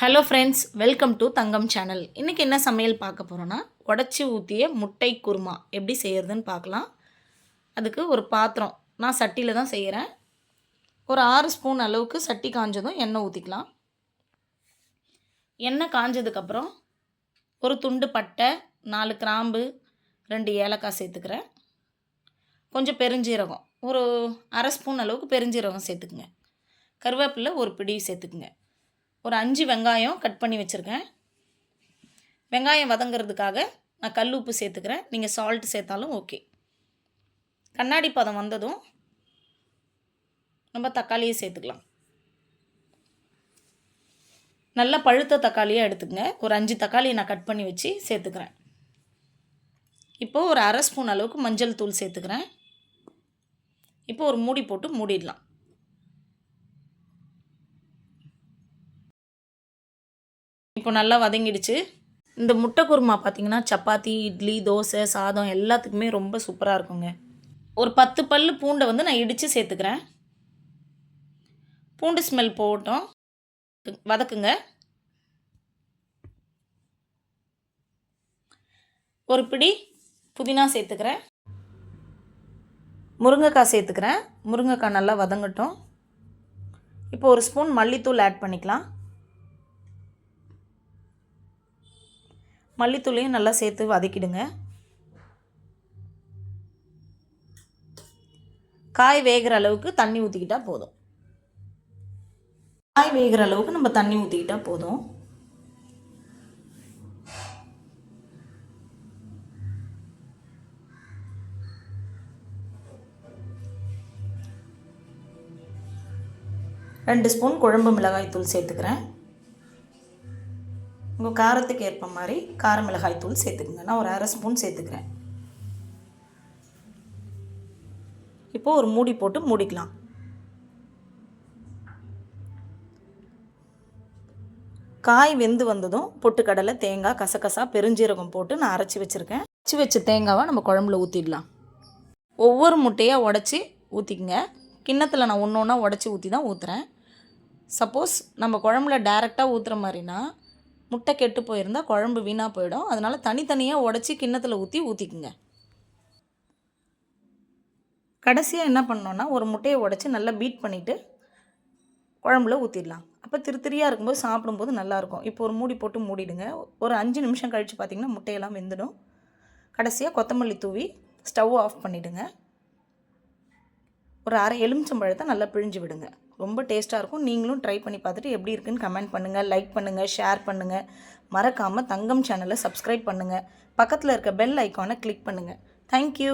Hello friends welcome to Thangam channel இன்றைக்கி என்ன சமையல் பார்க்க போகிறோன்னா உடச்சி ஊற்றிய முட்டை குருமா. எப்படி செய்கிறதுன்னு பார்க்கலாம். அதுக்கு ஒரு பாத்திரம். நான் சட்டியில் தான் செய்கிறேன் ஒரு ஆறு ஸ்பூன் அளவுக்கு சட்டி காஞ்சதும் எண்ணெய் ஊற்றிக்கலாம் எண்ணெய் காஞ்சதுக்கப்புறம் ஒரு துண்டு பட்டை நாலு கிராம்பு ரெண்டு ஏலக்காய் சேர்த்துக்கிறேன். கொஞ்சம் பெருஞ்சீரகம். ஒரு அரை ஸ்பூன் அளவுக்கு பெருஞ்சீரகம் சேர்த்துக்குங்க. கருவேப்பிலை ஒரு பிடி சேர்த்துக்குங்க. ஒரு அஞ்சு வெங்காயம் கட் பண்ணி வச்சுருக்கேன். வெங்காயம் வதங்கிறதுக்காக நான் கல் உப்பு சேர்த்துக்கிறேன். நீங்கள் சால்ட் சேர்த்தாலும் ஓகே கண்ணாடி பதம் வந்ததும் நம்ம தக்காளியை சேர்த்துக்கலாம். நல்லா பழுத்த தக்காளியாக எடுத்துக்கங்க. ஒரு அஞ்சு தக்காளியை நான் கட் பண்ணி வச்சு சேர்த்துக்கிறேன். இப்போது ஒரு அரை ஸ்பூன் அளவுக்கு மஞ்சள் தூள் சேர்த்துக்கிறேன். இப்போ ஒரு மூடி போட்டு மூடிடலாம். இப்போ நல்லா வதங்கிடுச்சு. இந்த முட்டை குருமா பார்த்தீங்கன்னா சப்பாத்தி இட்லி தோசை சாதம் எல்லாத்துக்குமே ரொம்ப சூப்பராக இருக்குங்க. ஒரு பத்து பல் பூண்டை வந்து நான் இடித்து சேர்த்துக்கிறேன். பூண்டு ஸ்மெல் போகட்டும். வதக்குங்க. ஒரு பிடி புதினா சேர்த்துக்கிறேன். முருங்கைக்காய் சேர்த்துக்கிறேன். முருங்கைக்காய் நல்லா வதங்கட்டும். இப்போ ஒரு ஸ்பூன் மல்லித்தூள் ஆட் பண்ணிக்கலாம். மல்லித்தூளையும் நல்லா சேர்த்து வதக்கிடுங்க. காய் வேகிற அளவுக்கு தண்ணி ஊற்றிக்கிட்டால் போதும். காய் வேகிற அளவுக்கு நம்ம தண்ணி ஊற்றிக்கிட்டால் போதும். ரெண்டு ஸ்பூன் குழம்பு மிளகாய் தூள் சேர்த்துக்கிறேன். உங்கள் காரத்துக்கு ஏற்ப மாதிரி கார மிளகாய் தூள் சேர்த்துக்குங்க. நான் ஒரு அரை ஸ்பூன் சேர்த்துக்கிறேன். இப்போது ஒரு மூடி போட்டு மூடிக்கலாம். காய் வெந்து வந்ததும் பொட்டுக்கடலை தேங்காய் கசகசா பெருஞ்சீரகம் போட்டு நான் அரைச்சி வச்சுருக்கேன். அரைச்சி வச்ச தேங்காவை நம்ம குழம்புல ஊற்றிடலாம் ஒவ்வொரு முட்டையாக உடச்சி ஊற்றிக்கங்க கிண்ணத்தில் நான் ஒன்று ஒன்றா உடச்சி ஊற்றி தான் ஊற்றுறேன் சப்போஸ் நம்ம குழம்புல டேரெக்டாக ஊற்றுற மாதிரினா முட்டை கெட்டு போயிருந்தால் குழம்பு வீணாக போயிடும். அதனால் தனித்தனியாக உடச்சி கிண்ணத்தில் ஊற்றி ஊற்றிக்குங்க கடைசியாக என்ன பண்ணோன்னா ஒரு முட்டையை உடச்சி நல்லா பீட் பண்ணிவிட்டு குழம்புல ஊற்றிடலாம் அப்போ திருத்திரியாக இருக்கும்போது சாப்பிடும்போது நல்லாயிருக்கும் இப்போ ஒரு மூடி போட்டு மூடிடுங்க. ஒரு அஞ்சு நிமிஷம் கழித்து பார்த்திங்கன்னா முட்டையெல்லாம் வெந்துடும். கடைசியாக கொத்தமல்லி தூவி ஸ்டவ் ஆஃப் பண்ணிவிடுங்க ஒரு அரை எலுமிச்சம்பழத்தை நல்லா பிழிஞ்சு விடுங்க. ரொம்ப டேஸ்ட்டாக இருக்கும். நீங்களும் ட்ரை பண்ணி பார்த்துட்டு எப்படி இருக்குன்னு கமெண்ட் பண்ணுங்கள் லைக் பண்ணுங்கள் ஷேர் பண்ணுங்கள் மறக்காமல் தங்கம் சேனலை சப்ஸ்கிரைப் பண்ணுங்கள் பக்கத்தில் இருக்க பெல் ஐக்கானை கிளிக் பண்ணுங்கள் தேங்க்யூ